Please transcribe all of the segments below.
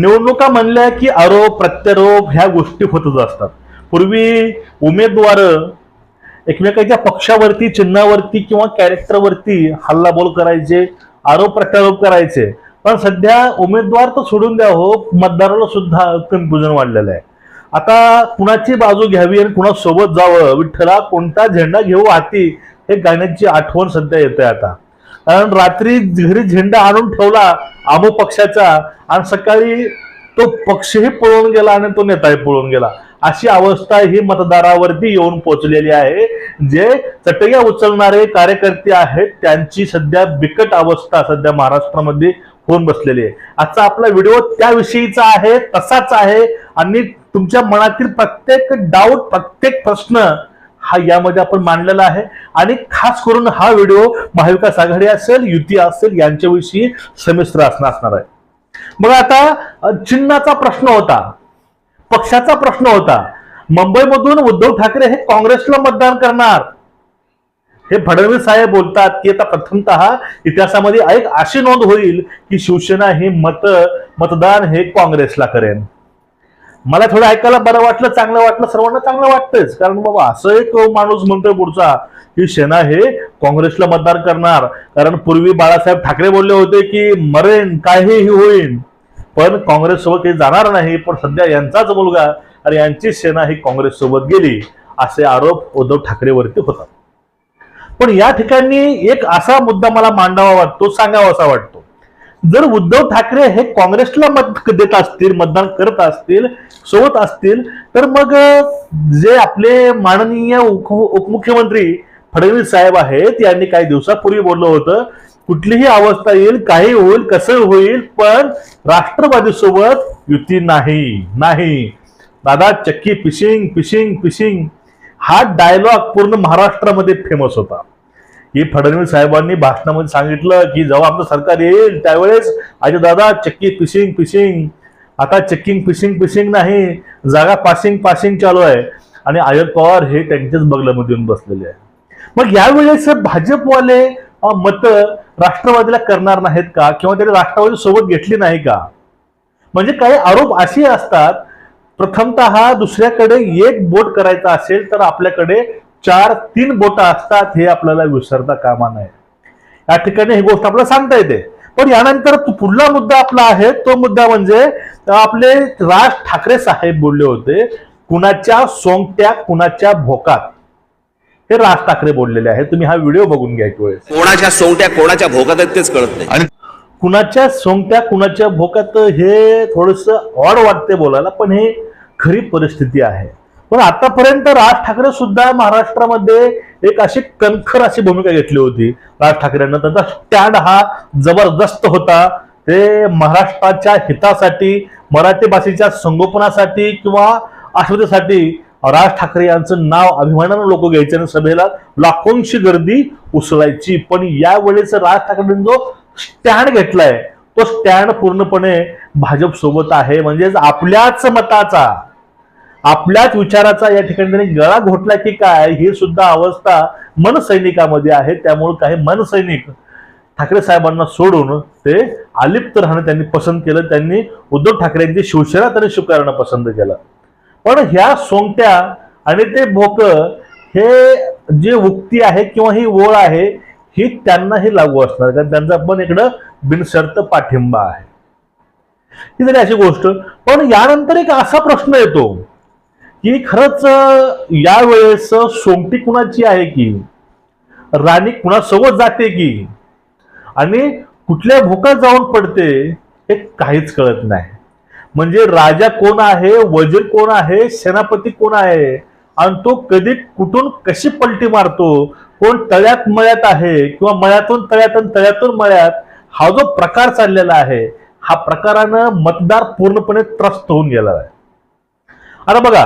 निवडणुका म्हणल्या की आरोप प्रत्यारोप ह्या गोष्टी होतच असतात. पूर्वी उमेदवार एकमेकांच्या पक्षावरती चिन्हावरती किंवा कॅरेक्टरवरती हल्लाबोल करायचे आरोप प्रत्यारोप करायचे. पण सध्या उमेदवार तर सोडून द्या हो मतदाराला सुद्धा कन्फ्युजन वाढलेलं आहे. आता कुणाची बाजू घ्यावी आणि कुणासोबत जावं? विठ्ठला कोणता झेंडा घेऊ हाती? हे गाण्याची आठवण सध्या येते आता. कारण रात्री घरी झेंडा आणून ठेवला आमो पक्षाचा आणि सकाळी तो पक्षही पळून गेला आणि तो नेताही पळून गेला. अशी अवस्था ही मतदारावरती येऊन पोहोचलेली आहे. जे चटया उचलणारे कार्यकर्ते आहेत त्यांची सध्या बिकट अवस्था सध्या महाराष्ट्रामध्ये होऊन बसलेली आहे. आजचा आपला व्हिडिओ त्याविषयीचा आहे तसाच आहे. आणि तुमच्या मनातील प्रत्येक डाऊट प्रत्येक प्रश्न हा यामध्ये आपण मांडलेला आहे. आणि खास करून हा व्हिडिओ महाविकास आघाडी असेल युती असेल यांच्याविषयी समिश्र असणं असणार आहे. मग आता चिन्हाचा प्रश्न होता. पक्षाचा प्रश्न होता. मुंबईमधून उद्धव ठाकरे हे काँग्रेसला मतदान करणार. हे फडणवीस साहेब बोलतात की आता प्रथमतः इतिहासामध्ये एक अशी नोंद होईल की शिवसेना हे मत मतदान हे काँग्रेसला करेन. मला थोडं ऐकायला बरं वाटलं चांगलं वाटलं सर्वांना चांगलं वाटतंच. कारण बाबा असं एक माणूस म्हणतोय पुढचा की सेना हे काँग्रेसला मतदान करणार. कारण पूर्वी बाळासाहेब ठाकरे बोलले होते की मरेन काहीही होईन. पण काँग्रेस सोबत हे जाणार नाही पण सध्या यांचाच मुलगा आणि यांची सेना ही काँग्रेस सोबत गेली असे आरोप उद्धव ठाकरेवरती होतात. पण या ठिकाणी एक असा मुद्दा मला मांडावा वाटतो सांगावा असा वाटतो. जर उद्धव ठाकरे हे काँग्रेसला मत देत असतील मतदान करत असतील सोबत असतील तर मग जे आपले माननीय उप- उपमुख्यमंत्री फडणवीस साहेब आहेत यांनी काही दिवसापूर्वी बोललं होतं कुठलीही अवस्था येईल काही होईल कसं होईल पण राष्ट्रवादी सोबत युती नाही नाही. दादा चक्की फिशिंग फिशिंग फिशिंग हा डायलॉग पूर्ण महाराष्ट्रामध्ये फेमस होता. की फडणवीस साहेबांनी भाषणामध्ये सांगितलं की जेव्हा आमचं सरकार येईल त्यावेळेस अजय दादा चक्की फिशिंग फिशिंग आता चेकिंग फिशिंग फिशिंग नाही जागा पासिंग पासिंग चालू आहे. आणि अजित पवार हे त्यांच्याच बगलामध्ये येऊन बसलेले आहे मग यावेळेस भाजपवाले मत राष्ट्रवादीला करणार नाहीत का? किंवा त्यांनी राष्ट्रवादी सोबत घेतली नाही का? म्हणजे काही आरोप असे असतात प्रथमतः दुसऱ्याकडे एक बोट करायचा असेल तर आपल्याकडे चार तीन बोट असतात हे आपल्याला विसरता कामा नये. या ठिकाणी ही गोष्ट आपल्याला सांगता येते. पण यानंतर पुढला मुद्दा आपला आहे तो मुद्दा म्हणजे आपले राज ठाकरे साहेब बोलले होते कुणाच्या सोंगट्या कुणाच्या भोकात. हे राज ठाकरे बोललेले आहेत. तुम्ही हा व्हिडिओ बघून घ्या एक वेळेस. कोणाच्या सोंगट्या कोणाच्या भोगात आहेत तेच कळत नाही. आणि कुणाच्या सोंगट्या कुणाच्या भोकात हे थोडस ऑड वाटते बोलायला पण हे खरी परिस्थिती आहे. पण आतापर्यंत राज ठाकरे सुद्धा महाराष्ट्रामध्ये एक अशी कणखर अशी भूमिका घेतली होती. राज ठाकरेंना त्यांचा स्टँड हा जबरदस्त होता. ते महाराष्ट्राच्या हितासाठी मराठी भाषेच्या संगोपनासाठी किंवा आश्वतेसाठी राज ठाकरे यांचं नाव अभिमानानं लोक घ्यायचे आणि सभेला लाखोंशी गर्दी उसळायची. पण यावेळेस राज ठाकरेंनी जो स्टँड घेतलाय तो स्टँड पूर्णपणे भाजप सोबत आहे. म्हणजेच आपल्याच मताचा आपल्याच विचाराचा या ठिकाणी त्यांनी गळा घोटला की काय ही सुद्धा अवस्था मनसैनिकामध्ये आहे. त्यामुळे काही मनसैनिक ठाकरे साहेबांना सोडून ते अलिप्त राहणं त्यांनी पसंत केलं. त्यांनी उद्धव ठाकरेंची शिवसेना त्यांनी स्वीकारणं पसंत केलं. पण ह्या सोंगट्या आणि ते भोक हे जे उक्ती आहे किंवा ही ओळ आहे ही त्यांनाही लागू असणार. कारण त्यांचा पण इकडं बिनशर्त पाठिंबा आहे. ही झाली अशी गोष्ट पण यानंतर एक असा प्रश्न येतो की खरंच यावेळेस सोंगटी कुणाची आहे की? राणी कुणासोबत जाते की? आणि कुठल्या भोकात जाऊन पडते हे काहीच कळत नाही. म्हणजे राजा कोण आहे वजीर कोण आहे सेनापती कोण आहे आणि तो कधी कुठून कशी पलटी मारतो कोण तळ्यात मळ्यात आहे किंवा मळ्यातून तळ्यात आणि तळ्यातून मळ्यात हा जो प्रकार चाललेला आहे हा प्रकारानं मतदार पूर्णपणे त्रस्त होऊन गेला आहे. आता बघा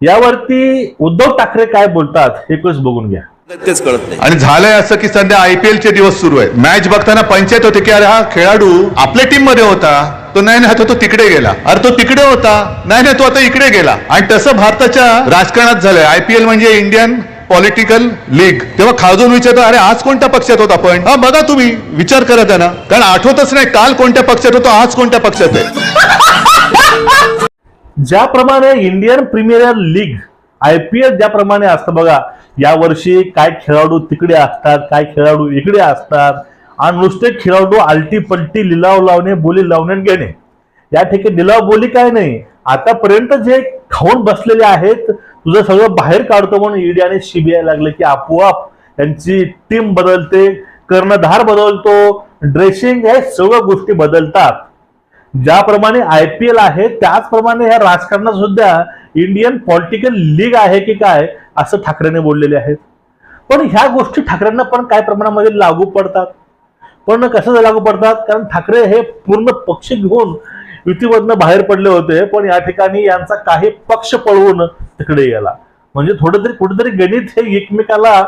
यावरती उद्धव ठाकरे काय बोलतात हे वेळेस बघून घ्या. तेच कळत नाही. आणि झालंय असं की सध्या आयपीएल चे दिवस सुरू आहेत मॅच बघताना पंचायत होते की अरे हा खेळाडू आपल्या टीममध्ये होता. तो नाही नाही आता तो तिकडे गेला. अरे तो तिकडे होता. नाही नाही तो आता इकडे गेला. आणि तसं भारताच्या राजकारणात झालंय. आयपीएल म्हणजे इंडियन पॉलिटिकल लीग तेव्हा खाजून विचारतो अरे आज कोणत्या पक्षात होता आपण? हा बघा तुम्ही. विचार करा त्यांना. कारण आठवतच नाही काल कोणत्या पक्षात होतो आज कोणत्या पक्षात आहे? ज्याप्रमाणे Indian Premier League I P L ज्याप्रमाणे असतं बघा यावर्षी काय खेळाडू तिकडे असतात काय खेळाडू इकडे असतात आणि नुसते खेळाडू आलटी पलटी लिलाव लावणे बोली लावणे घेणे. या ठिकाणी लिलाव बोली काय नाही आतापर्यंत जे खाऊन बसलेले आहेत तुझं सगळं बाहेर काढतो म्हणून ईडी आणि सीबीआय लागले की आपोआप त्यांची टीम बदलते कर्णधार बदलतो ड्रेसिंग हे सगळ्या गोष्टी बदलतात. ज्याप्रमाणे आय पी एल आहे त्याचप्रमाणे ह्या राजकारणात सुद्धा इंडियन पॉलिटिकल लीग आहे की काय असं ठाकरेने बोललेले आहेत. पण ह्या गोष्टी ठाकरेंना पण काय प्रमाणामध्ये लागू पडतात? पण कसं लागू पडतात? कारण ठाकरे हे पूर्ण पक्ष घेऊन युतीमधनं बाहेर पडले होते पण या ठिकाणी यांचा काही पक्ष पळवून तिकडे गेला. म्हणजे थोडं तरी कुठेतरी गणित हे एकमेकाला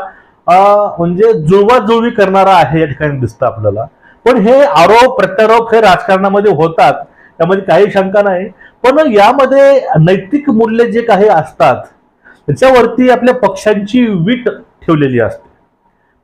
म्हणजे जुळवाजुळवी करणारा आहे या ठिकाणी दिसतं आपल्याला. पण हे आरोप प्रत्यारोप हे राजकारणामध्ये होतात. त्यामध्ये काही शंका नाही. पण यामध्ये नैतिक मूल्य जे काही असतात त्याच्यावरती आपल्या पक्षांची वीट ठेवलेली असते.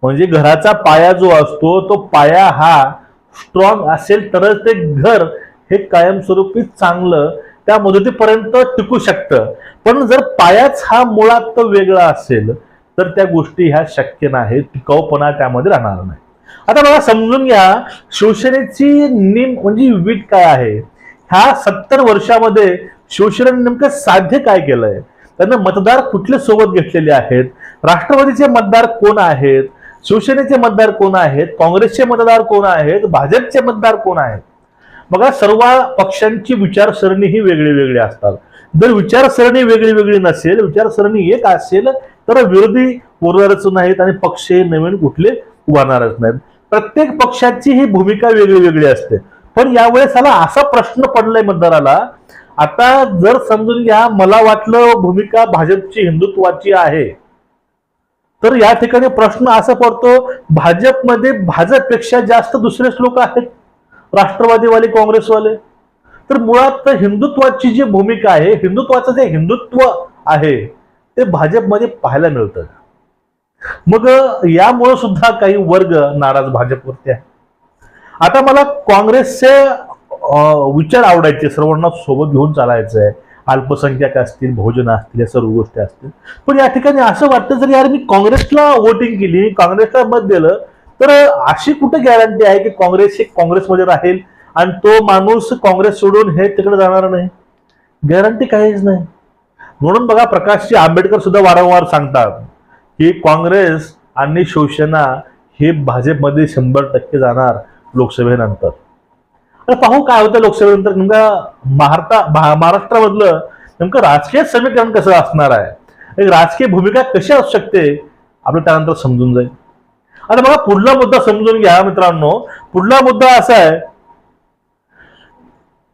म्हणजे घराचा पाया जो असतो तो पाया हा स्ट्रॉंग असेल तरच ते घर हे कायमस्वरूपी चांगलं त्या मुदतीपर्यंत टिकू शकतं. पण जर पायाच हा मुळात वेगळा असेल तर त्या गोष्टी ह्या शक्य नाही टिकाऊपणा त्यामध्ये राहणार नाही. आता मला समजून घ्या शिवसेनेची निम म्हणजे वीट काय आहे? ह्या सत्तर वर्षामध्ये शिवसेनेने नेमकं साध्य काय केलंय? त्यांना मतदार कुठले सोबत घेतलेले आहेत? राष्ट्रवादीचे मतदार कोण आहेत? शिवसेनेचे मतदार कोण आहेत? काँग्रेसचे मतदार कोण आहेत? भाजपचे मतदार कोण आहेत? बघा सर्व पक्षांची विचारसरणी ही वेगळी वेगळी असतात. जर विचारसरणी वेगळी वेगळी नसेल विचारसरणी एक असेल तर विरोधी उरणारच नाहीत आणि पक्ष हे नवीन कुठले उभारणारच नाहीत. प्रत्येक पक्षाची ही भूमिका वेगळी वेगळी असते. पण यावेळेस मला असा प्रश्न पडलाय मतदाराला आता जर समजून घ्या मला वाटलं भूमिका भाजपची हिंदुत्वाची आहे. तर या ठिकाणी प्रश्न असा पडतो भाजपमध्ये भाजपपेक्षा जास्त दुसरेच लोक आहेत राष्ट्रवादीवाले काँग्रेसवाले. तर मुळात हिंदुत्वाची जी भूमिका आहे हिंदुत्वाचं जे हिंदुत्व आहे ते भाजपमध्ये पाहायला मिळतं. मग यामुळे सुद्धा काही वर्ग नाराज भाजपवरती आहे. आता मला काँग्रेसचे विचार आवडायचे सर्वांना सोबत घेऊन चालायचं आहे अल्पसंख्याक असतील भोजन असतील या सर्व गोष्टी असतील. पण या ठिकाणी असं वाटतं जर यार मी काँग्रेसला वोटिंग केली काँग्रेसला मत दिलं तर अशी कुठे गॅरंटी आहे की काँग्रेस हे काँग्रेसमध्ये राहील आणि तो माणूस काँग्रेस सोडून हे तिकडे जाणार नाही? गॅरंटी काहीच नाही. म्हणून बघा प्रकाशजी आंबेडकर सुद्धा वारंवार सांगतात की काँग्रेस आणि शिवसेना हे भाजपमध्ये शंभर टक्के जाणार लोकसभेनंतर. पाहू काय होतं लोकसभेनंतर. नेमका महाराष्ट्रा महाराष्ट्रामधलं नेमकं राजकीय समीकरण कसं असणार आहे? एक राजकीय भूमिका कशी असू शकते? आपलं त्यानंतर समजून जाईल. आता बघा पुढला मुद्दा समजून घ्या मित्रांनो. पुढला मुद्दा असा आहे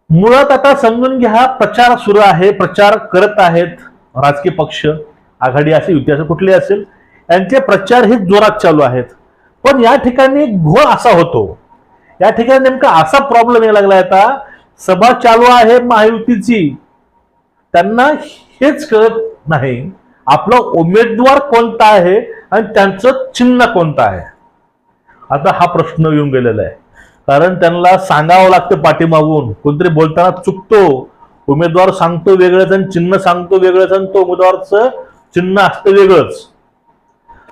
मुळात आता समजून घ्या प्रचार सुरू आहे प्रचार करत आहेत राजकीय पक्ष. आघाडी असेल युती असेल कुठली असेल यांचे प्रचार हे जोरात चालू आहेत. पण या ठिकाणी घोळ असा होतो. या ठिकाणी नेमका असा प्रॉब्लेम यायला लागला आता सभा चालू आहे महायुतीची. त्यांना हेच कळत नाही आपला उमेदवार कोणता आहे आणि त्यांचं चिन्ह कोणतं आहे? आता हा प्रश्न येऊन गेलेला आहे. कारण त्यांना सांगावं लागतं पाठीमागून. कोणतरी बोलताना चुकतो. उमेदवार सांगतो वेगळंच आणि चिन्ह सांगतो वेगळंच आणि तो उमेदवारचं चिन्ह असतं वेगळंच.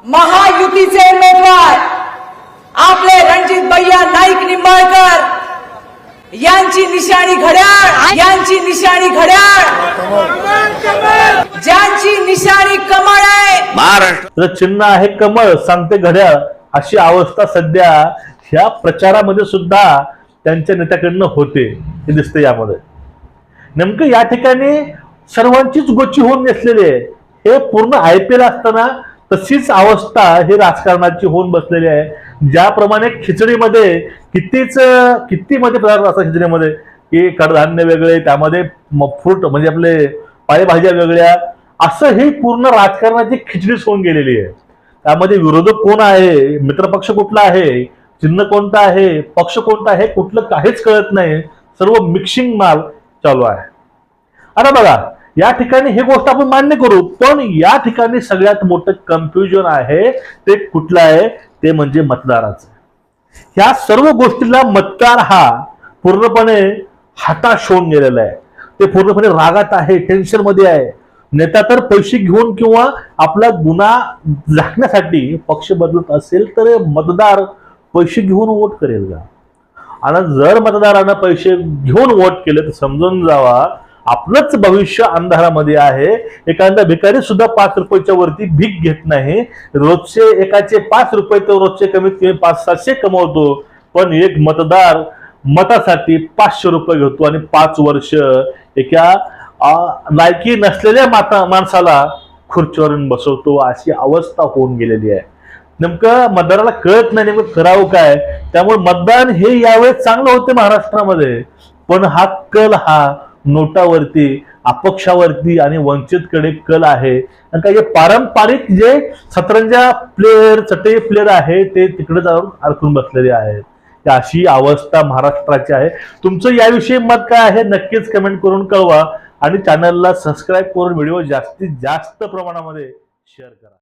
महायुतीचे उमेदवार आपले रणजित भैया नाईक निंबाळकर यांची निशाणी घड्याळ यांची निशाणी घड्याळ. ज्यांची निशाणी कमळ आहे. महाराष्ट्र चिन्ह आहे कमळ सांगते घड्याळ अशी अवस्था सध्या ह्या प्रचारामध्ये सुद्धा त्यांच्या नेत्याकडनं होते. हे दिसतं यामध्ये. नेमकं या ठिकाणी सर्वांचीच गोची होऊन नेसलेली आहे. हे पूर्ण आय पी एल असताना तशीच अवस्था हे राजकारणाची होऊन बसलेली आहे. ज्याप्रमाणे खिचडीमध्ये कितीच कितीमध्ये पदार्थ असतात खिचडीमध्ये? की कडधान्य वेगळे त्यामध्ये फ्रूट म्हणजे आपले पालेभाज्या वेगळ्या असं ही पूर्ण राजकारणाची खिचडीच होऊन गेलेली आहे. त्यामध्ये विरोधक कोण आहे? मित्रपक्ष कुठला आहे? चिन्ह कोणतं आहे? पक्ष कोणता आहे? कुठलं काहीच कळत नाही. सर्व मिक्सिंग माल चालू आहे. आता बघा या ठिकाणी हे गोष्ट आपण मान्य करू पण या ठिकाणी सगळ्यात मोठं कन्फ्युजन आहे ते कुठलं आहे? ते म्हणजे मतदाराचं ह्या सर्व गोष्टीला मतदार हा पूर्णपणे हाताश होऊन गेलेला आहे. ते पूर्णपणे रागात आहे टेन्शनमध्ये आहे. नेता तर पैसे घेऊन किंवा आपला गुन्हा झाकण्यासाठी पक्ष बदलत असेल तर मतदार पैसे घेऊन वोट करेल का? आणि जर मतदारांना पैसे घेऊन वोट केले तर समजून जावा आपलंच भविष्य अंधारामध्ये आहे. एखादा भिकारी सुद्धा पाच रुपयाच्या वरती भीक घेत नाही. रोजचे एकाचे पाच रुपये तर रोजचे कमीत कमी पाच सातशे कमवतो. पण एक मतदार मतासाठी पाचशे रुपये घेतो आणि पाच वर्ष एका लायकी नसलेल्या माता माणसाला खुर्चीवरून बसवतो. अशी अवस्था होऊन गेलेली आहे. नेमकं मतदाराला कळत नाही नेमकं करावं काय. त्यामुळे मतदान हे यावेळेस चांगलं होते महाराष्ट्रामध्ये. पण हा कल हा नोटावरती अपक्षावरती आणि वंचितकडे कल आहे. आणि काही पारंपरिक जे सतरंजा प्लेयर चटे प्लेयर आहे ते तिकडे जाऊन अडकून बसलेले आहेत. अशी अवस्था महाराष्ट्राची आहे. तुमचं याविषयी मत काय आहे? नक्कीच कमेंट करून कळवा. आणि चॅनलला सबस्क्राईब करून व्हिडिओ जास्तीत जास्त प्रमाणामध्ये शेअर करा.